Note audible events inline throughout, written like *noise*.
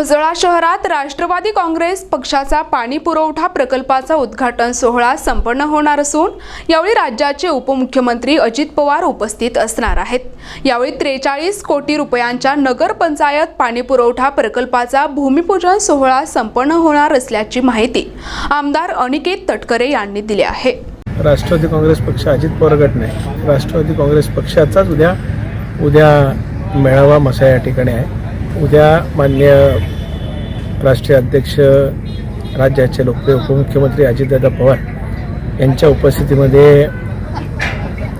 म्हसळा शहरात राष्ट्रवादी काँग्रेस पक्षाचा पाणी पुरवठा प्रकल्पाचा उद्घाटन सोहळा संपन्न होणार असून यावेळी राज्याचे उपमुख्यमंत्री अजित पवार उपस्थित असणार आहेत. यावेळी त्रेचाळीस कोटी रुपयांच्या नगरपंचायत पाणी पुरवठा प्रकल्पाचा भूमिपूजन सोहळा संपन्न होणार असल्याची माहिती आमदार अनिकेत तटकरे यांनी दिली आहे. राष्ट्रवादी काँग्रेस पक्ष अजित पवार गट नाही. राष्ट्रवादी काँग्रेस पक्षाचाच उद्या उद्या मेळावा मसा या ठिकाणी आहे. उद्या मान्य राष्ट्रीय अध्यक्ष राज्याचे लोकप्रिय उपमुख्यमंत्री अजितदादा पवार यांच्या उपस्थितीमध्ये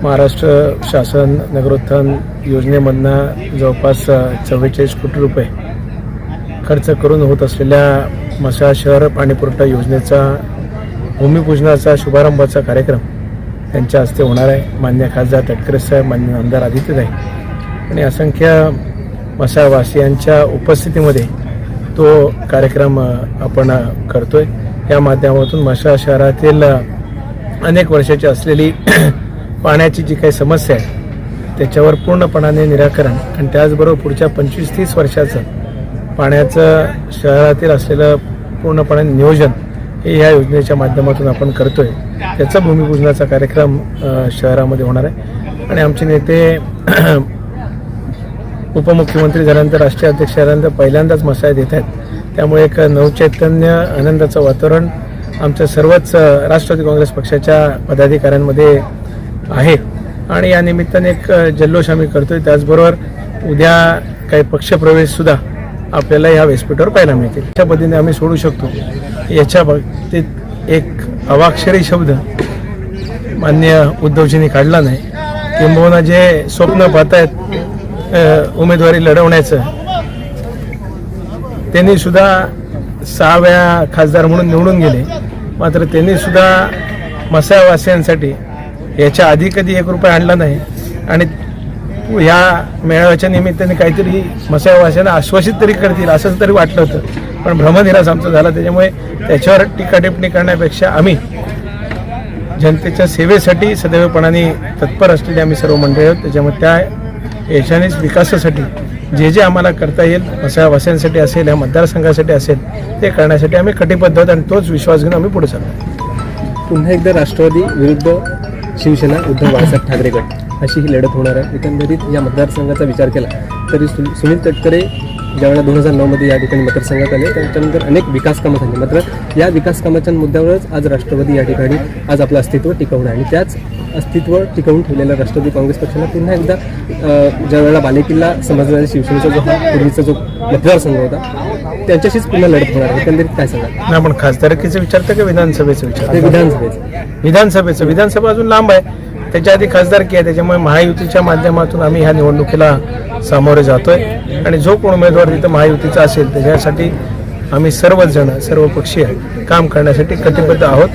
महाराष्ट्र शासन नगरोत्थान योजनेमधनं जवळपास चव्वेचाळीस कोटी रुपये खर्च करून होत असलेल्या मसा शहर पाणीपुरवठा योजनेचा भूमिपूजनाचा शुभारंभाचा कार्यक्रम त्यांच्या हस्ते होणार आहे. मान्य खासदार तटकरे साहेब मान्य आमदार आदित्यताई आणि असंख्य मसाळवासियांच्या उपस्थितीमध्ये तो कार्यक्रम आपण करतो करतोय. या माध्यमातून मशा शहरातील अनेक वर्षाची असलेली *clears throat* पाण्याची जी काही समस्या आहे त्याच्यावर पूर्णपणाने निराकरण आणि त्याचबरोबर पुढच्या पंचवीस तीस वर्षाचं पाण्याचं शहरातील असलेलं पूर्णपणे नियोजन हे या योजनेच्या माध्यमातून आपण करतोय. त्याचा भूमिपूजनाचा कार्यक्रम शहरामध्ये होणार आहे. आणि आमचे नेते *clears throat* उपमुख्यमंत्री झाल्यानंतर राष्ट्रीय अध्यक्ष झाल्यानंतर पहिल्यांदाच मसायत येत आहेत. त्यामुळे एक नवचैतन्य आनंदाचं वातावरण आमच्या सर्वच राष्ट्रवादी काँग्रेस पक्षाच्या पदाधिकाऱ्यांमध्ये आहे. आणि या निमित्ताने एक जल्लोष आम्ही करतोय. त्याचबरोबर उद्या काही पक्षप्रवेशसुद्धा आपल्याला या व्यासपीठावर पाहायला मिळतील. अशा पद्धतीने आम्ही सोडू शकतो. याच्या बाबतीत एक अवाक्षरी शब्द मान्य उद्धवजींनी काढला नाही. किंबहुना जे स्वप्न पाहतायत आहेत उमेदवारी लढवण्याचं. त्यांनी सुद्धा सहा वेळा खासदार म्हणून निवडून गेले. मात्र त्यांनी सुद्धा मसावासियांसाठी याच्या आधी कधी एक रुपया आणला नाही. आणि ह्या मेळाव्याच्या निमित्ताने काहीतरी मसावासियांना आश्वासित तरी करतील असं तरी वाटलं होतं. पण भ्रमनिरास आमचा झाला. त्याच्यामुळे त्याच्यावर टीका टिप्पणी करण्यापेक्षा आम्ही जनतेच्या सेवेसाठी सदैवपणाने तत्पर असलेली आम्ही सर्व मंडळी आहोत. त्याच्यामुळे त्या यशानेच विकासासाठी जे जे आम्हाला करता येईल अशा वस्यांसाठी असेल या मतदारसंघासाठी असेल ते करण्यासाठी आम्ही कटिबद्ध आहोत आणि तोच विश्वास घेऊन आम्ही पुढे चाललो पुन्हा एकदा राष्ट्रवादी विरुद्ध शिवसेना उद्धव बाळासाहेब ठाकरे गट अशी ही लढत होणार आहे. एकंदरीत या मतदारसंघाचा विचार केला तरी सु- सुनील तटकरे ज्यावेळेला दोन हजार नऊमध्ये या ठिकाणी मतदारसंघात आले त्याच्यानंतर अनेक विकास कामं झाली. मात्र या विकास कामाच्या मुद्द्यावरच आज राष्ट्रवादी या ठिकाणी आज आपलं अस्तित्व टिकवणं आहे आणि त्याच अस्तित्व टिकवून ठेवलेल्या राष्ट्रवादी काँग्रेस पक्षाला पुन्हा एकदा ज्या वेळेला बालेकिल्ला समजणाऱ्या शिवसेनेचा जो हा पूर्वीचा जो मतदारसंघ होता त्यांच्याशीच पुन्हा लढत होणार एकंदरीत काय सांगा नाही आपण खासदारकीचं विचारतं का विधानसभेचं विचार? विधानसभेचं. विधानसभेचं विधानसभा अजून लांब आहे. त्याच्या आधी खासदारकी आहे त्याच्यामुळे महायुतीच्या माध्यमातून आम्ही ह्या निवडणुकीला सामोरे जातोय. आणि जो कोण उमेदवार तिथं महायुतीचा असेल त्याच्यासाठी आम्ही सर्वच जण सर्व पक्षीय काम करण्यासाठी कटिबद्ध आहोत.